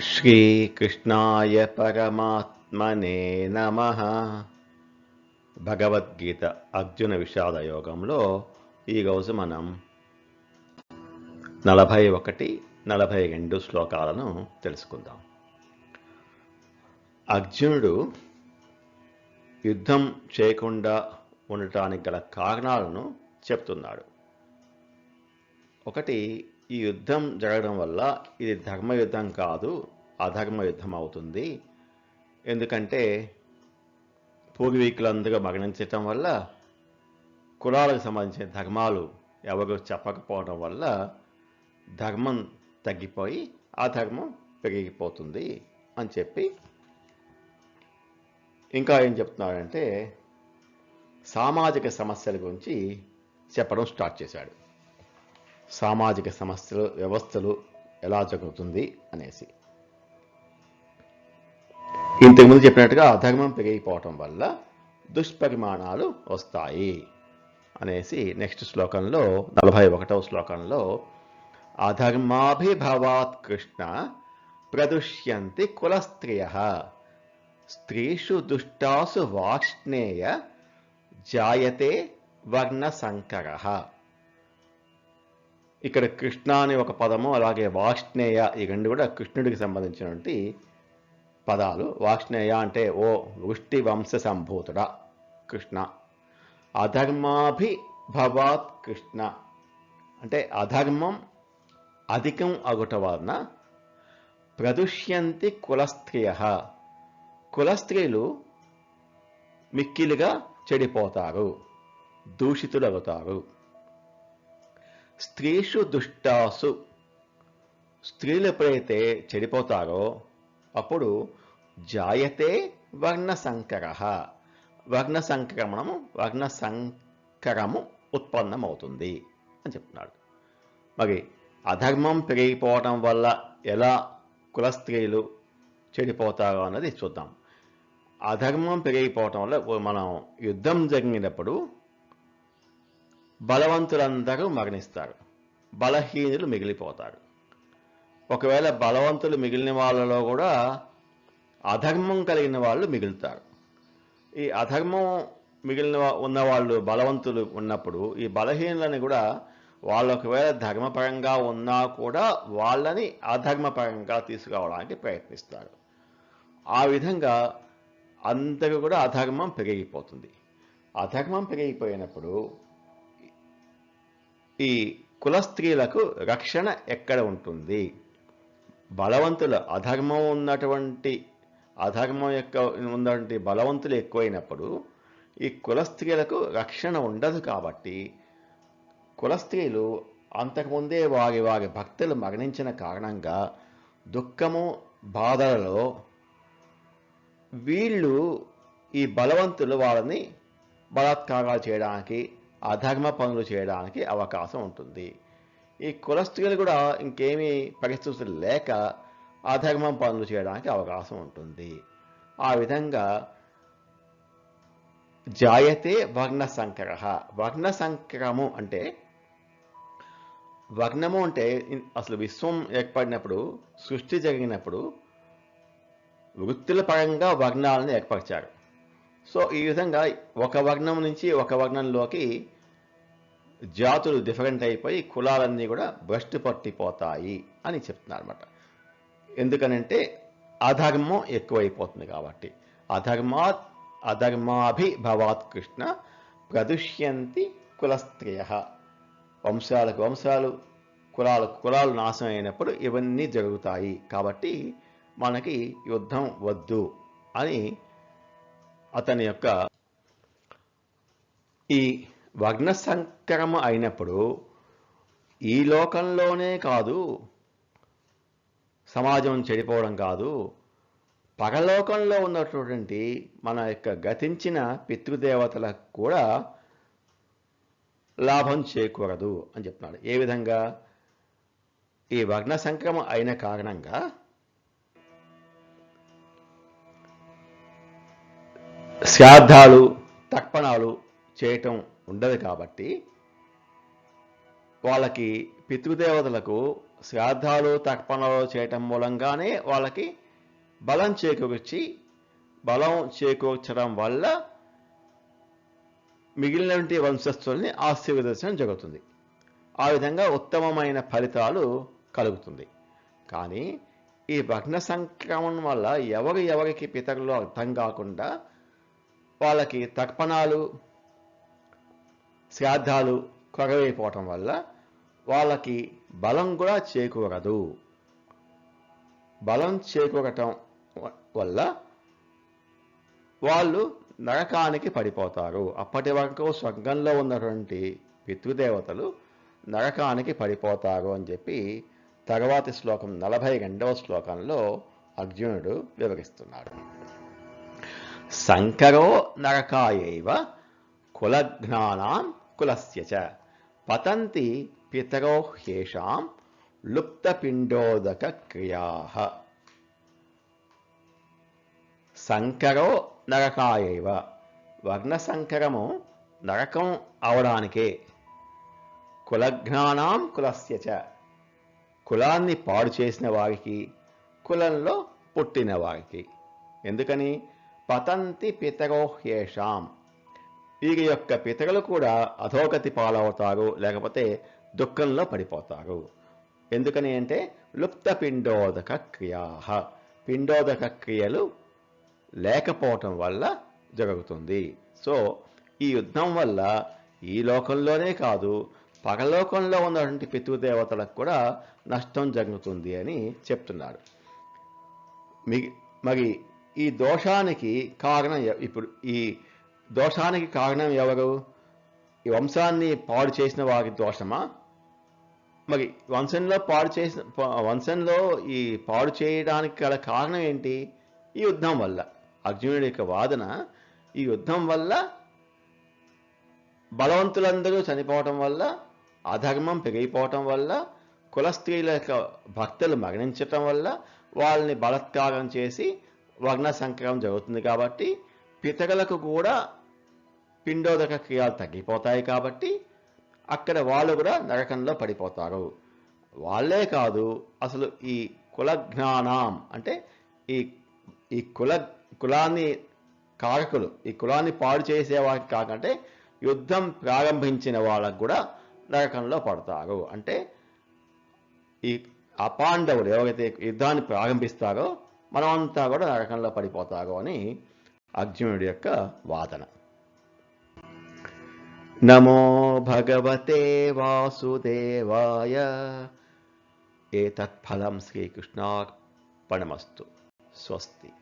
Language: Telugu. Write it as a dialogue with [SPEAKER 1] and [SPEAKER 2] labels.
[SPEAKER 1] శ్రీకృష్ణాయ పరమాత్మనే నమ భగవద్గీత అర్జున విషాద యోగంలో ఈరోజు మనం నలభై ఒకటి నలభై రెండు శ్లోకాలను తెలుసుకుందాం. అర్జునుడు యుద్ధం చేయకుండా ఉండటానికి గల కారణాలను చెప్తున్నాడు. ఒకటి ఈ యుద్ధం జరగడం వల్ల ఇది ధర్మ యుద్ధం కాదు అధర్మ యుద్ధం అవుతుంది. ఎందుకంటే పూర్వీకులందరూ మరణించటం వల్ల కులాలకు సంబంధించిన ధర్మాలు ఎవరు చెప్పకపోవడం వల్ల ధర్మం తగ్గిపోయి ఆ ధర్మం పెరిగిపోతుంది అని చెప్పి ఇంకా ఏం చెప్తున్నాడంటే సామాజిక సమస్యల గురించి చెప్పడం స్టార్ట్ చేశాడు. సామాజిక సమస్యలు వ్యవస్థలు ఎలా జరుగుతుంది అనేసి. ఇంతకుముందు చెప్పినట్టుగా అధర్మం పెరిగిపోవటం వల్ల దుష్పరిమాణాలు వస్తాయి అనేసి నెక్స్ట్ శ్లోకంలో నలభై ఒకటవ శ్లోకంలో అధర్మాభిభవాత్ కృష్ణ ప్రదుష్యంతి కులస్త్రియ స్త్రీషు దుష్టాసు వాష్ణేయ జాయతే వర్ణ సంకర ఇక్కడ కృష్ణ అనే ఒక పదము అలాగే వాష్ణేయ ఈ రెండు కూడా కృష్ణుడికి సంబంధించినటువంటి పదాలు. వాష్ణేయ అంటే ఓ వృష్టి వంశ సంభూతుడా కృష్ణ. అధర్మాభిభవాత్ కృష్ణ. అంటే అధర్మం అధికం అగుట వలన ప్రదుష్యంతి కులస్త్రియ. కులస్త్రీలు మిక్కిలిగా చెడిపోతారు దూషితులవుతారు స్త్రీషు దుష్టాసు స్త్రీలు ఎప్పుడైతే చెడిపోతారో అప్పుడు జాయతే వర్ణ సంకర వర్ణ సంక్రమణము వర్ణ సంకరము ఉత్పన్నమవుతుంది అని చెప్తున్నాడు. మరి అధర్మం పెరిగిపోవటం వల్ల ఎలా కుల స్త్రీలు చెడిపోతారో అన్నది చూద్దాం. అధర్మం పెరిగిపోవటం వల్ల మనం యుద్ధం జరిగినప్పుడు బలవంతులందరూ మరణిస్తారు. బలహీనులు మిగిలిపోతారు. ఒకవేళ బలవంతులు మిగిలిన వాళ్ళలో కూడా అధర్మం కలిగిన వాళ్ళు మిగులుతారు. ఈ అధర్మం మిగిలిన ఉన్న వాళ్ళు బలవంతులు ఉన్నప్పుడు ఈ బలహీనులని కూడా వాళ్ళు ఒకవేళ ధర్మపరంగా ఉన్నా కూడా వాళ్ళని అధర్మపరంగా తీసుకురావడానికి ప్రయత్నిస్తారు. ఆ విధంగా అందరూ కూడా అధర్మం పెరిగిపోతుంది. అధర్మం పెరిగిపోయినప్పుడు ఈ కుల స్త్రీలకు రక్షణ ఎక్కడ ఉంటుంది? బలవంతులు అధర్మం ఉన్నటువంటి అధర్మం యొక్క ఉన్నటువంటి బలవంతులు ఎక్కువైనప్పుడు ఈ కుల స్త్రీలకు రక్షణ ఉండదు కాబట్టి కుల స్త్రీలు అంతకుముందే వారి వారి భక్తులు మరణించిన కారణంగా దుఃఖము బాధలలో వీళ్ళు ఈ బలవంతులు వాళ్ళని బలాత్కారాలు చేయడానికి అధర్మ పనులు చేయడానికి అవకాశం ఉంటుంది. ఈ కులస్త్రీలు కూడా ఇంకేమీ పరిస్థితులు లేక అధర్మం పనులు చేయడానికి అవకాశం ఉంటుంది. ఆ విధంగా జాయతే వర్ణ సంకర వర్ణ సంకరము అంటే వర్ణము అంటే అసలు విశ్వం ఏర్పడినప్పుడు సృష్టి జరిగినప్పుడు వృత్తుల పరంగా వర్ణాలను ఏర్పరిచారు. సో ఈ విధంగా ఒక వర్ణం నుంచి ఒక వర్ణంలోకి జాతులు డిఫరెంట్ అయిపోయి కులాలన్నీ కూడా భ్రష్టు పట్టిపోతాయి అని చెప్తున్నారు అనమాట ఎందుకనంటే అధర్మం ఎక్కువైపోతుంది కాబట్టి. అధర్మాత్ అధర్మాభిభవాత్ కృష్ణ ప్రదుష్యంతి కులస్త్రియ. వంశాలకు వంశాలు కులాలకు కులాలు నాశనం అయినప్పుడు ఇవన్నీ జరుగుతాయి కాబట్టి మనకి యుద్ధం వద్దు అని అతని యొక్క ఈ వర్ణ సంకరము అయినప్పుడు ఈ లోకంలోనే కాదు సమాజం చెడిపోవడం కాదు పగలోకంలో ఉన్నటువంటి మన యొక్క గతించిన పితృదేవతలకు కూడా లాభం చేకూరదు అని చెప్తున్నాడు. ఏ విధంగా? ఈ వర్ణ సంక్రమం అయిన కారణంగా శ్రాద్ధాలు తర్పణాలు చేయటం ఉండదు కాబట్టి వాళ్ళకి పితృదేవతలకు శ్రాద్ధాలు తర్పణాలు చేయటం మూలంగానే వాళ్ళకి బలం చేకూర్చి బలం చేకూర్చడం వల్ల మిగిలినటువంటి వంశస్థుల్ని ఆశీర్వదించడం జరుగుతుంది. ఆ విధంగా ఉత్తమమైన ఫలితాలు కలుగుతుంది. కానీ ఈ భగ్న సంక్రమణం వల్ల ఎవరు ఎవరికి పితరులు అర్థం కాకుండా వాళ్ళకి తర్పణాలు శ్రాద్ధాలు కొరవైపోవటం వల్ల వాళ్ళకి బలం కూడా చేకూరదు. బలం చేకూరటం వల్ల వాళ్ళు నరకానికి పడిపోతారు. అప్పటి వరకు స్వర్గంలో ఉన్నటువంటి పితృదేవతలు నరకానికి పడిపోతారు అని చెప్పి తర్వాతి శ్లోకం నలభై రెండవ శ్లోకంలో అర్జునుడు వివరిస్తున్నాడు. సంకరో నరకాయైవ కులజ్ఞానాం కులస్య చ. పతంతి పితరో హ్యేషాం లుప్తపిండోదక క్రియా సంకరో నరకాయైవ. వర్ణసంకరము నరకం అవడానికే. కులజ్ఞానాం కులస్య చ. కులాన్ని పాడు చేసిన వారికి కులంలో పుట్టిన వారికి. ఎందుకని? పతంతి పితరోహ్యేషాం వీరి యొక్క పితరులు కూడా అధోగతి పాలవుతారు లేకపోతే దుఃఖంలో పడిపోతారు. ఎందుకని అంటే లుప్త పిండోదక క్రియా. పిండోదక క్రియలు లేకపోవటం వల్ల జరుగుతుంది. సో ఈ యుద్ధం వల్ల ఈ లోకంలోనే కాదు పరలోకంలో ఉన్నటువంటి పితృదేవతలకు కూడా నష్టం జరుగుతుంది అని చెప్తున్నాడు మరి ఈ దోషానికి కారణం ఇప్పుడు ఈ దోషానికి కారణం ఎవరు? ఈ వంశాన్ని పాడు చేసిన వారి దోషమా? మరి వంశంలో పాడు చేసిన వంశంలో ఈ పాడు చేయడానికి గల కారణం ఏంటి? ఈ యుద్ధం వల్ల. అర్జునుడి యొక్క వాదన ఈ యుద్ధం వల్ల బలవంతులందరూ చనిపోవటం వల్ల అధర్మం పెరిగిపోవటం వల్ల కుల స్త్రీల యొక్క భక్తులు మరణించటం వల్ల వాళ్ళని బలత్కారం చేసి వర్ణ సంక్రమం జరుగుతుంది కాబట్టి పితరులకు కూడా పిండోదక క్రియాలు తగ్గిపోతాయి కాబట్టి అక్కడ వాళ్ళు కూడా నరకంలో పడిపోతారు. వాళ్ళే కాదు అసలు ఈ కుల జ్ఞానం అంటే ఈ ఈ కుల కులాన్ని కారకులు ఈ కులాన్ని పాడు చేసేవారికి కాకంటే యుద్ధం ప్రారంభించిన వాళ్ళకు కూడా నరకంలో పడతారు. అంటే ఈ అపాండవులు ఎవరైతే యుద్ధాన్ని ప్రారంభిస్తారో మనమంతా కూడా నరకంలో పడిపోతాగో అని అర్జునుడి యొక్క వాదన. నమో భగవతే వాసుదేవాయ. ఏ తత్ఫలం శ్రీకృష్ణార్పణమస్తు. స్వస్తి.